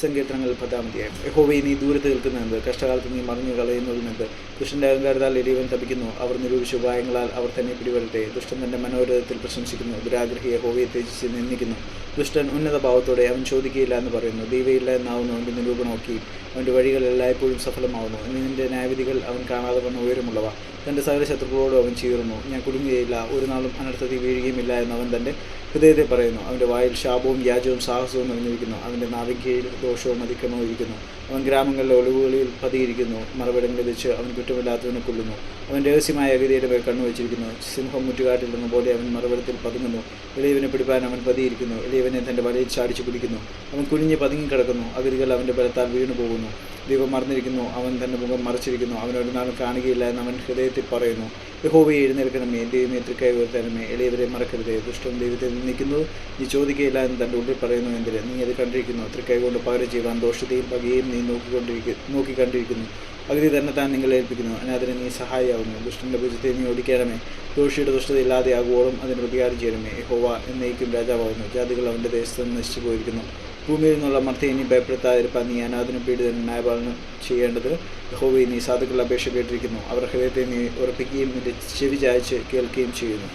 സങ്കീർത്തനങ്ങൾ പത്താമധ്യായം യഹോവയെ നീ ദൂരത്ത് നിൽക്കുന്നതെന്ത്? കഷ്ടകാലത്ത് നീ മറിഞ്ഞു കളയുന്നതുമെന്ത്? ദുഷ്ടന്റെ അഹങ്കാരത്താൽ എരിവൻ തപിക്കുന്നു. അവർ നിരൂപിച്ച ഉപായങ്ങളാൽ അവർ തന്നെ പിടിപെടട്ടെ. ദുഷ്ടൻ തന്റെ മനോരഥത്തിൽ പ്രശംസിക്കുന്നു. ദുരാഗ്രഹി യഹോവയെ ത്യജിച്ച് നിന്ദിക്കുന്നു. ദുഷ്ടൻ ഉന്നത ഭാവത്തോടെ അവൻ ചോദിക്കുകയില്ല എന്ന് പറയുന്നു. ദൈവയില്ല എന്നാവുന്നു അവന്റെ നിരൂപണമൊക്കെ അവന്റെ വഴികൾ എല്ലായ്പ്പോഴും സഫലമാവുന്നു. നിന്റെ ന്യായവിധികൾ അവൻ കാണാതെ വന്ന ഉയരമുള്ളവ. തന്റെ സകല ശത്രുക്കളോടും അവൻ ചീറുന്നു. ഞാൻ കുടുങ്ങുകയില്ല ഒരു നാളും അനർത്ഥത്തിൽ വീഴുകയുമില്ല എന്ന് അവൻ തന്റെ ഹൃദയത്തെ പറയുന്നു. അവന്റെ വായിൽ ശാപവും വ്യാജവും സാഹസവും നിറഞ്ഞിരിക്കുന്നു. അവന്റെ നാവികയിൽ ദോഷവും അതിക്രമവും ഇരിക്കുന്നു. അവൻ ഗ്രാമങ്ങളിലെ ഒളിവുകളിൽ പതിയിരിക്കുന്നു. മറവിടങ്ങളിൽ വെച്ച് അവൻ കുറ്റമില്ലാത്തവനെ കൊല്ലുന്നു. അവൻ രഹസ്യമായ അഗതിയുടെ മേൽ കണ്ണുവച്ചിരിക്കുന്നു സിംഹം മുറ്റുകാട്ടിൽ നിന്ന പോലെ അവൻ മറവിടത്തിൽ പതുങ്ങുന്നു. ഇളയവനെ പിടിപ്പാൻ അവൻ പതിയിരിക്കുന്നു. ഇളയവനെ തന്റെ വലയിൽ ചാടിച്ചു പിടിക്കുന്നു. അവൻ കുനിഞ്ഞ് പതുങ്ങിക്കിടക്കുന്നു. അഗതികൾ അവന്റെ ബലത്താൽ വീണു പോകുന്നു ദൈവം മറന്നിരിക്കുന്നു അവൻ തന്റെ മുഖം മറച്ചിരിക്കുന്നു അവൻ നാളും കാണുകയില്ല എന്ന് അവൻ ഹൃദയത്തിൽ പറയുന്നു. യഹോവയെ എഴുന്നേൽക്കണമേ ദൈവമേ തൃക്കൈ ഉയർത്തണമേ എളിയവരെ മറക്കരുതേ ദുഷ്ടം ദൈവത്തെ നിന്ദിക്കുന്നു നീ ചോദിക്കുകയില്ല എന്ന് തന്റെ ഉള്ളിൽ പറയുന്നു എന്തിന് നീ അത് കണ്ടിരിക്കുന്നു. തൃക്കൈ കൊണ്ട് പകരം ചെയ്യുവാൻ ദോഷത്തെയും പകയും നീ നോക്കിക്കൊണ്ടിരിക്കുന്നു. നോക്കി കണ്ടിരിക്കുന്നു പകുതി തന്നെ താൻ നിങ്ങളെ ഏൽപ്പിക്കുന്നു. അതിന് നീ സഹായിയാവുന്നു ദുഷ്ടന്റെ ഭുജത്തെ നീ ഓടിക്കണമേ ദോഷിയുടെ ദുഷ്ടത ഇല്ലാതെയാകുവോളം അതിന് പ്രതികാരം ചെയ്യണമേ. ഹോവ എന്നേക്കും രാജാവാകുന്നു. ജാതികൾ അവന്റെ ദേശത്ത് നിന്ന് നശിച്ചു പോയിരിക്കുന്നു ഭൂമിയിൽ നിന്നുള്ള മർത്തി ഇനി ഭയപ്പെടുത്താതിരിപ്പാൻ നീ അനാഥനും പീഡിതനും ന്യായപാലനം ചെയ്യേണ്ടത് ഹോവി നീ സാധുക്കളുടെ അപേക്ഷ കേട്ടിരിക്കുന്നു. അവർ ഹൃദയത്തെ നീ ഉറപ്പിക്കുകയും നിന്റെ ചെവി ചായച്ച് കേൾക്കുകയും ചെയ്യുന്നു.